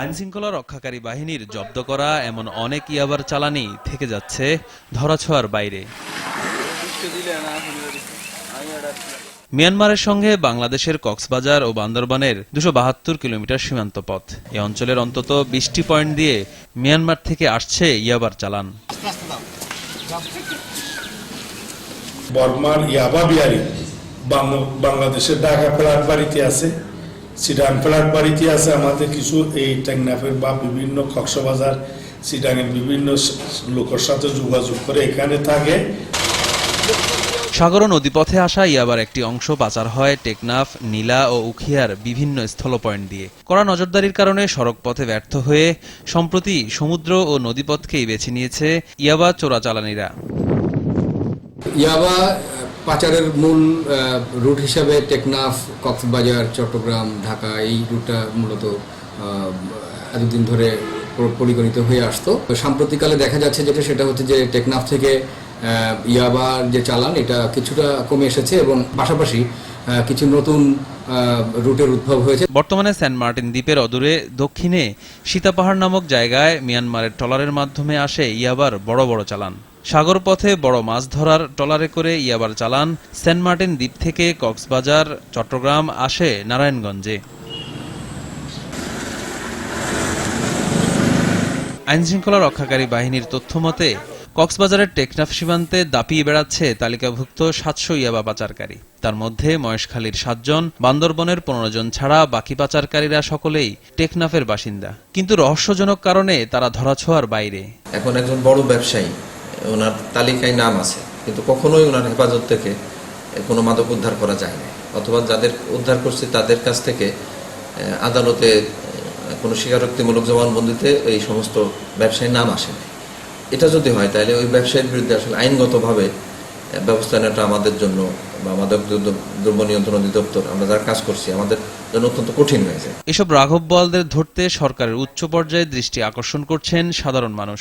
আইনশৃঙ্খলা রক্ষাকারী বাহিনীর জব্দ করা এমন অনেক ইয়াবার চালানি থেকে যাচ্ছে ধরাছোঁয়ার বাইরে। মিয়ানমারের সঙ্গে বাংলাদেশের কক্সবাজার ও বান্দরবানের দুশো বাহাত্তর কিলোমিটার সীমান্ত পথ। এ অঞ্চলের অন্তত বিশটি পয়েন্ট দিয়ে মিয়ানমার থেকে আসছে ইয়াবার চালান। বর্মার ইয়াবা বিহারি বাংলাদেশের ঢাকা ফ্ল্যাট বাড়িতে আছে। সিডাং ফ্ল্যাট বাড়িতে আছে আমাদের কিছু এই টেকনাফের বা বিভিন্ন কক্সবাজার সিডাংয়ের বিভিন্ন লোকের সাথে যোগাযোগ করে এখানে থাকে। সাগর নদীপথে আসা ইয়াবার একটি অংশ পাচার হয় টেকনাফ নীলা ও উখিয়ার বিভিন্ন স্থল পয়েন্ট দিয়ে। কড়া নজরদারির কারণে সড়ক পথে ব্যর্থ হয়ে সম্প্রতি সমুদ্র ও নদীপথকেই বেছে নিয়েছে ইয়াবা চোরাচালানিরা। ইয়াবা পাচারের মূল রুট হিসাবে টেকনাফ, কক্সবাজার, চট্টগ্রাম, ঢাকা, এই রুটটা মূলত এতদিন ধরে পরিগণিত হয়ে আসতো। সাম্প্রতিককালে দেখা যাচ্ছে যেটা, সেটা হচ্ছে যে টেকনাফ থেকে ইয়াবার যে চালান, এটা কিছুটা কমে এসেছে এবং পাশাপাশি কিছু নতুন রুটের উদ্ভব হয়েছে। বর্তমানে সেন্ট মার্টিন দ্বীপের অদূরে দক্ষিণে সীতাপাহাড় নামক জায়গায় মিয়ানমারের ট্রলারের মাধ্যমে আসে ইয়াবার বড় বড় চালান। সাগর পথে বড় মাছ ধরার ট্রলারে করে ইয়াবার চালান সেন্ট মার্টিন দ্বীপ থেকে কক্সবাজার, চট্টগ্রাম আসে নারায়ণগঞ্জে। আইনশৃঙ্খলা রক্ষাকারী বাহিনীর তথ্য মতে, কক্সবাজারের টেকনাফ সীমান্তে দাপিয়ে বেড়াচ্ছে তালিকাভুক্ত সাতশো ইয়াবা পাচারকারী। তার মধ্যে মহেশখালীর সাতজন, বান্দরবনের পনেরো জন ছাড়া বাকি পাচারকারীরা সকলেই টেকনাফের বাসিন্দা। কিন্তু রহস্যজনক কারণে তারা ধরাছোঁয়ার বাইরে। এখন একজন বড় ব্যবসায়ী ওনার তালিকায় নাম আছে, কিন্তু কখনোই ওনার হেফাজত থেকে কোনো মাদক উদ্ধার করা যায় না অথবা যাদের উদ্ধার করছে তাদের কাছ থেকে আদালতে কোনো স্বীকারোক্তিমূলক জবানবন্দিতে এই সমস্ত ব্যবসায়ীর নাম আসে না এটা যদি হয়, তাহলে ওই ব্যবসায়ীর বিরুদ্ধে আসলে আইনগতভাবে ব্যবস্থা নেওয়াটা আমাদের জন্য বা মাদক দ্রব্য নিয়ন্ত্রণ অধিদপ্তর, আমরা যারা কাজ করছি, আমাদের জন্য অত্যন্ত কঠিন হয়ে যায়। এসব রাঘব বলদের ধরতে সরকারের উচ্চ পর্যায়ে দৃষ্টি আকর্ষণ করছেন সাধারণ মানুষ।